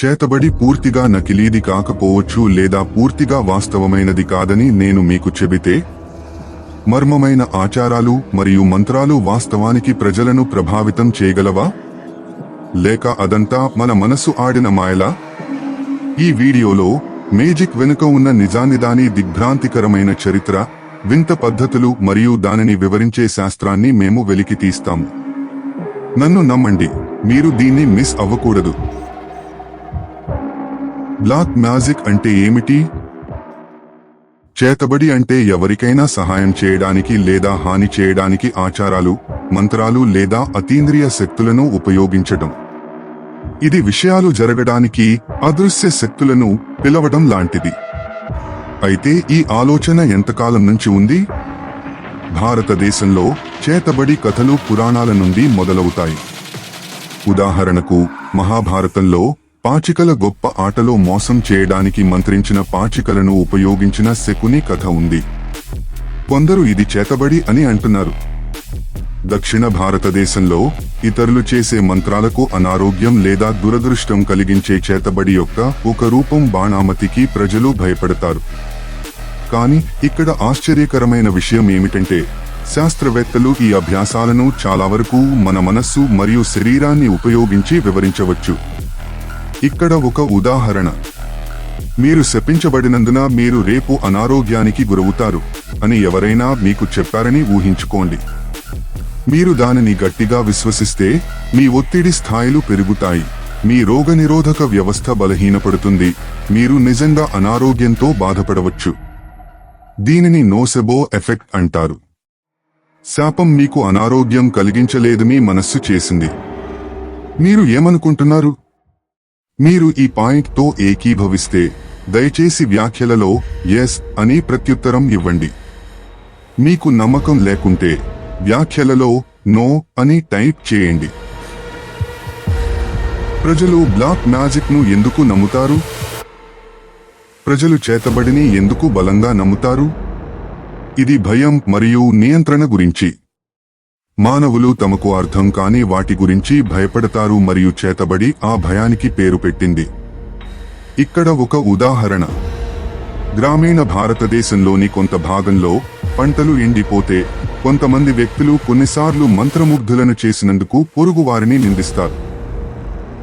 చేతబడి పూర్తిగా నకిలీది కాకపోవచ్చు లేదా పూర్తిగా వాస్తవమైనది కాదని నేను మీకు చెబితే మర్మమైన ఆచారాలు మరియు మంత్రాలు వాస్తవానికి ప్రజలను ప్రభావితం చేయగలవా? లేక అదంతా మన మనసు ఆడిన మాయలా? ఈ వీడియోలో మేజిక్ వెనుక ఉన్న నిజానిదాని దిగ్భ్రాంతికరమైన చరిత్ర వింత పద్ధతులు మరియు దానిని వివరించే శాస్త్రాన్ని మేము వెలికి తీస్తాము నన్ను నమ్మండి మీరు దీన్ని మిస్ అవ్వకూడదు. బ్లాక్ మ్యాజిక్ అంటే ఏమిటి? చేతబడి అంటే ఎవరికైనా సహాయం చేయడానికి లేదా హాని చేయడానికి ఆచారాలు మంత్రాలు లేదా అతీంద్రియ శక్తులను ఉపయోగించడం. ఇది విషయాలు జరగడానికి అదృశ్య శక్తులను పిలవడం లాంటిది. అయితే ఈ ఆలోచన ఎంతకాలం నుంచి ఉంది? భారతదేశంలో చేతబడి కథలు పురాణాల నుండి మొదలవుతాయి. ఉదాహరణకు మహాభారతంలో పాచికల గొప్ప ఆటలో మోసం చేయడానికి మంత్రించిన పాచికలను ఉపయోగించిన శకుని కథ ఉంది. కొందరు ఇది చేతబడి అని అంటున్నారు. దక్షిణ భారతదేశంలో ఇతరులు చేసే మంత్రాలకు అనారోగ్యం లేదా దురదృష్టం కలిగించే చేతబడి యొక్క ఒక రూపం బాణామతికి ప్రజలు భయపడతారు. కానీ ఇక్కడ ఆశ్చర్యకరమైన విషయం ఏమిటంటే శాస్త్రవేత్తలు ఈ అభ్యాసాలను చాలా వరకు మన మనస్సు మరియు శరీరాన్ని ఉపయోగించి వివరించవచ్చు. ఇక్కడ ఒక ఉదాహరణ. మీరు శపించబడినందున మీరు రేపు అనారోగ్యానికి గురవుతారు అని ఎవరైనా మీకు చెప్పారని ఊహించుకోండి. మీరు దానిని గట్టిగా విశ్వసిస్తే మీ ఒత్తిడి స్థాయిలు పెరుగుతాయి. మీ రోగనిరోధక వ్యవస్థ బలహీనపడుతుంది. మీరు నిజంగా అనారోగ్యంతో బాధపడవచ్చు. దీనిని నోసెబో ఎఫెక్ట్ అంటారు. శాపం మీకు అనారోగ్యం కలిగించలేదని మనస్సు చేసింది. మీరు ఏమనుకుంటున్నారు? మీరు ఈ పాయింట్తో ఏకీభవిస్తే దయచేసి వ్యాఖ్యలలో ఎస్ అని ప్రత్యుత్తరం ఇవ్వండి. మీకు నమ్మకం లేకుంటే వ్యాఖ్యలలో నో అని టైప్ చేయండి. ప్రజలు బ్లాక్ మ్యాజిక్ను ఎందుకు నమ్ముతారు? ప్రజలు చేతబడిని ఎందుకు బలంగా నమ్ముతారు? ఇది భయం మరియు నియంత్రణ గురించి. మానవులు తమకు అర్థం కాని వాటి గురించి భయపడతారు మరియు చేతబడి ఆ భయానికి పేరు పెట్టింది. ఇక్కడ ఒక ఉదాహరణ. గ్రామీణ భారతదేశంలోని కొంత భాగంలో పంటలు ఎండిపోతే కొంతమంది వ్యక్తులు కొన్నిసార్లు మంత్రముగ్ధులను చేసినందుకు పొరుగువారిని నిందిస్తారు.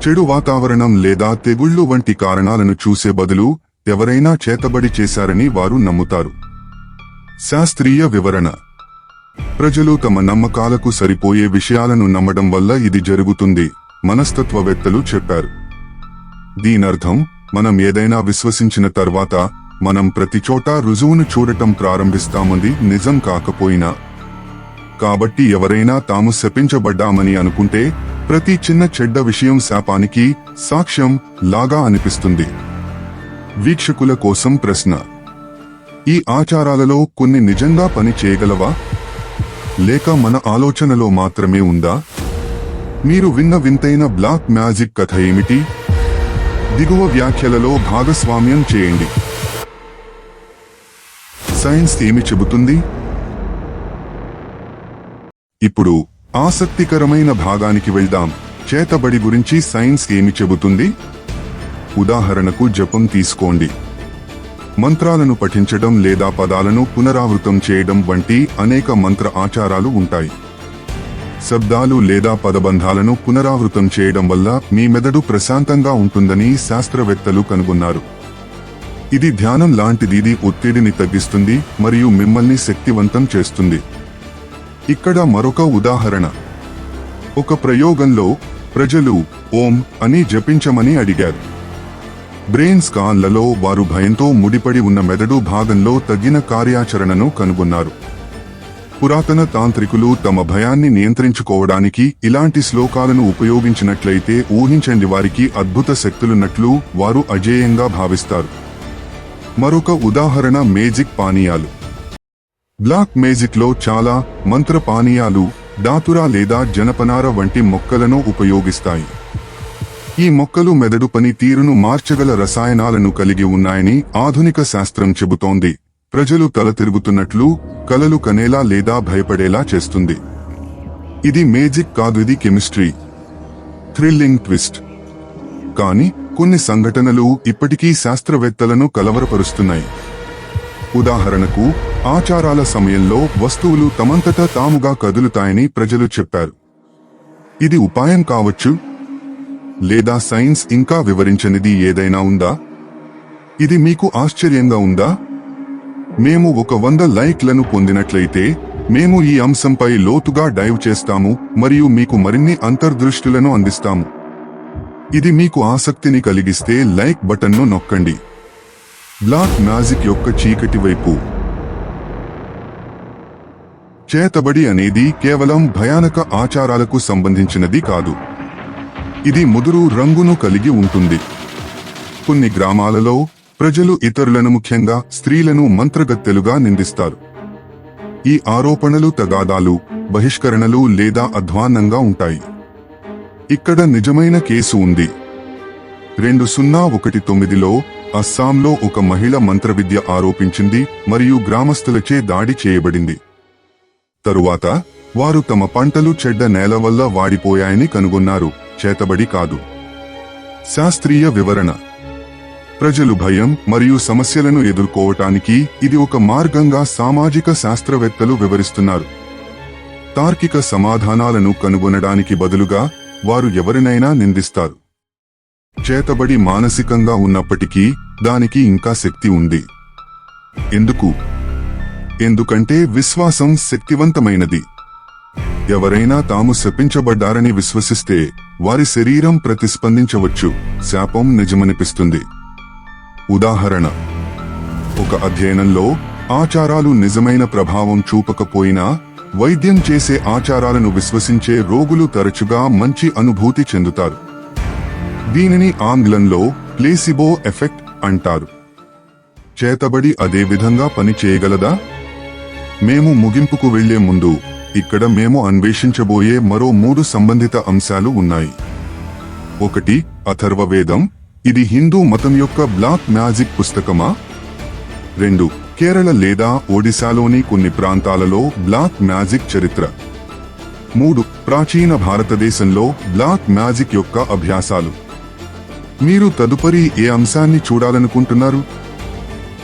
చెడు వాతావరణం లేదా తెగుళ్ళు వంటి కారణాలను చూసే బదులు ఎవరైనా చేతబడి చేశారని వారు నమ్ముతారు. శాస్త్రీయ వివరణ. ప్రజలు తమ నమ్మకాలకు సరిపోయే విషయాలను నమ్మడం వల్ల ఇది జరుగుతుంది మనస్తత్వవేత్తలు చెప్పారు. దీనర్థం మనం ఏదైనా విశ్వసించిన తర్వాత మనం ప్రతి చోట రుజువును చూడటం ప్రారంభిస్తామంది నిజం కాకపోయినా. కాబట్టి ఎవరైనా తాము శపించబడ్డామని అనుకుంటే ప్రతి చిన్న చెడ్డ విషయం శాపానికి సాక్ష్యం లాగా అనిపిస్తుంది. వీక్షకుల కోసం ప్రశ్న. ఈ ఆచారాలలో కొన్ని నిజంగా పని చేయగలవా? లేక మన ఆలోచనలో మాత్రమే ఉందా? మీరు విన్న వింతైన బ్లాక్ మ్యాజిక్ కథ ఏమిటి? దిగువ వ్యాఖ్యలలో భాగస్వామ్యం చేయండి. సైన్స్ ఏమి చెబుతుంది? ఇప్పుడు ఆసక్తికరమైన భాగానికి వెళ్దాం. చేతబడి గురించి సైన్స్ ఏమి చెబుతుంది? ఉదాహరణకు జపం తీసుకోండి. మంత్రాలను పఠించడం లేదా పదాలను పునరావృతం చేయడం వంటి అనేక మంత్ర ఆచారాలు ఉంటాయి. శబ్దాలు లేదా పదబంధాలను పునరావృతం చేయడం వల్ల మీ మెదడు ప్రశాంతంగా ఉంటుందని శాస్త్రవేత్తలు కనుగొన్నారు. ఇది ధ్యానం లాంటిది ఒత్తిడిని తగ్గిస్తుంది మరియు మిమ్మల్ని శక్తివంతం చేస్తుంది. ఇక్కడ మరొక ఉదాహరణ. ఒక ప్రయోగంలో ప్రజలు ఓం అని జపించమని అడిగారు. బ్రెయిన్ స్కాన్లలో వారు భయంతో ముడిపడి ఉన్న మెదడు భాగంలో తగిన కార్యాచరణను కనుగొన్నారు. పురాతన తాంత్రికులు తమ భయాన్ని నియంత్రించుకోవడానికి ఇలాంటి శ్లోకాలను ఉపయోగించినట్లయితే ఊహించండి వారికి అద్భుత శక్తులున్నట్లు వారు అజేయంగా భావిస్తారు. మరొక ఉదాహరణ మేజిక్ పానీయాలు. బ్లాక్ మేజిక్లో చాలా మంత్ర పానీయాలు దాతురా లేదా జనపనార వంటి మొక్కలను ఉపయోగిస్తాయి. ఈ మొక్కలు మెదడు పని తీరును మార్చగల రసాయనాలను కలిగి ఉన్నాయని ఆధునిక శాస్త్రం చెబుతోంది. ప్రజలు తల తిరుగుతున్నట్లు కలలు కనేలా లేదా భయపడేలా చేస్తుంది. ఇది మేజిక్ కాదు ఇది కెమిస్ట్రీ. Thrilling twist. కానీ కొన్ని సంఘటనలు ఇప్పటికీ శాస్త్రవేత్తలను కలవరపరుస్తున్నాయి. ఉదాహరణకు ఆచారాల సమయంలో వస్తువులు తమంతట తాముగా కదులుతాయని ప్రజలు చెప్పారు. ఇది ఉపాయం కావచ్చు లేదా సైన్స్ ఇంకా వివరించనిది ఏదైనా ఉందా? ఇది మీకు ఆశ్చర్యంగా ఉందా? మేము ఒక వంద లైక్లను పొందినట్లయితే మేము ఈ అంశంపై లోతుగా డైవ్ చేస్తాము మరియు మీకు మరిన్ని అంతర్దృష్టులను అందిస్తాము. ఇది మీకు ఆసక్తిని కలిగిస్తే లైక్ బటన్ను నొక్కండి. బ్లాక్ మ్యాజిక్ యొక్క చీకటి వైపు. చేతబడి అనేది కేవలం భయానక ఆచారాలకు సంబంధించినది కాదు. ఇది ముదురు రంగును కలిగి ఉంటుంది. కొన్ని గ్రామాలలో ప్రజలు ఇతరులను ముఖ్యంగా స్త్రీలను మంత్రగత్తెలుగా నిందిస్తారు. ఈ ఆరోపణలు తగాదాలు బహిష్కరణలు లేదా అధ్వాన్నంగా ఉంటాయి. ఇక్కడ నిజమైన కేసు ఉంది. రెండు సున్నా ఒకటి తొమ్మిదిలో అస్సాంలో ఒక మహిళ మంత్రవిద్య ఆరోపించింది మరియు గ్రామస్తులచే దాడి చేయబడింది. తరువాత వారు తమ పంటలు చెడ్డ నేల వల్ల వాడిపోయాయని కనుగొన్నారు. చేతబడి కాదు. శాస్త్రీయ వివరణ. ప్రజలు భయం మరియు సమస్యలను ఎదుర్కోవటానికి ఇది ఒక మార్గంగా సామాజిక శాస్త్రవేత్తలు వివరిస్తున్నారు. తార్కిక సమాధానాలను కనుగొనడానికి బదులుగా వారు ఎవరినైనా నిందిస్తారు. చేతబడి మానసికంగా ఉన్నప్పటికీ దానికి ఇంకా శక్తి ఉంది. ఎందుకు? ఎందుకంటే విశ్వాసం శక్తివంతమైనది. ఎవరైనా తాము శపించబడ్డారని విశ్వసిస్తే వారి శరీరం ప్రతిస్పందించవచ్చు. శాపం నిజమనిపిస్తుంది. ఉదాహరణ. ఒక అధ్యయనంలో ఆచారాలు నిజమైన ప్రభావం చూపకపోయినా వైద్యం చేసే ఆచారాలను విశ్వసించే రోగులు తరచుగా మంచి అనుభూతి చెందుతారు. దీనిని ఆంగ్లంలో ప్లేసిబో ఎఫెక్ట్ అంటారు. చేతబడి అదే విధంగా పని చేయగలదా? మేము ముగింపుకు వెళ్ళే ముందు ఇక్కడ మేము అన్వేషించబోయే మరో మూడు సంబంధిత అంశాలు ఉన్నాయి. ఒకటి అథర్వవేదం ఇది హిందూ మతం యొక్క బ్లాక్ మ్యాజిక్ పుస్తకమా? రెండు కేరళ లేదా ఒడిశాలోని కొన్ని ప్రాంతాలలో బ్లాక్ మ్యాజిక్ చరిత్ర. మూడు ప్రాచీన భారతదేశంలో బ్లాక్ మ్యాజిక్ యొక్క అభ్యాసాలు. మీరు తదుపరి ఏ అంశాన్ని చూడాలనుకుంటున్నారు?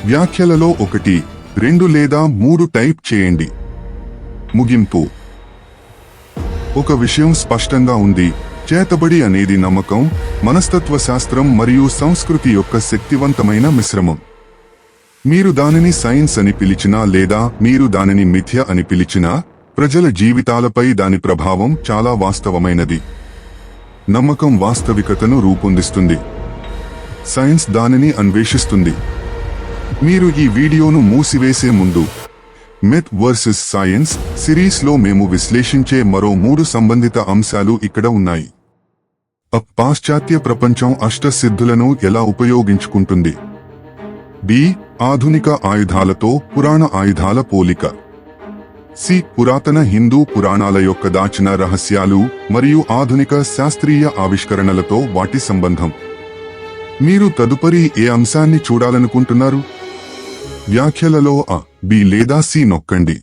వ్యాఖ్యలలో ఒకటి రెండు లేదా మూడు టైప్ చేయండి. ముగింపు. ఒక విషయం స్పష్టంగా ఉంది. చేతబడి అనేది నమ్మకం మనస్తత్వ శాస్త్రం మరియు సంస్కృతి యొక్క శక్తివంతమైన మిశ్రమం. మీరు దానిని సైన్స్ అని పిలిచినా లేదా మీరు దానిని మిథ్య అని పిలిచినా ప్రజల జీవితాలపై దాని ప్రభావం చాలా వాస్తవమైనది. నమ్మకం వాస్తవికతను రూపొందిస్తుంది. సైన్స్ దానిని అన్వేషిస్తుంది. మీరు ఈ వీడియోను మూసివేసే ముందు మెత్ వర్సెస్ సైన్స్ సిరీస్లో మేము విశ్లేషించే మరో మూడు సంబంధిత అంశాలు ఇక్కడ ఉన్నాయి. పాశ్చాత్య ప్రపంచం అష్టసిద్ధులను ఎలా ఉపయోగించుకుంటుంది? బి. ఆధునిక ఆయుధాలతో పురాణ ఆయుధాల పోలిక. సి. పురాతన హిందూ పురాణాల యొక్క దాచిన రహస్యాలు మరియు ఆధునిక శాస్త్రీయ ఆవిష్కరణలతో వాటి సంబంధం. మీరు తదుపరి ఏ అంశాన్ని చూడాలనుకుంటున్నారు? వ్యాఖ్యలలో అ బి లేదా సి నొక్కండి.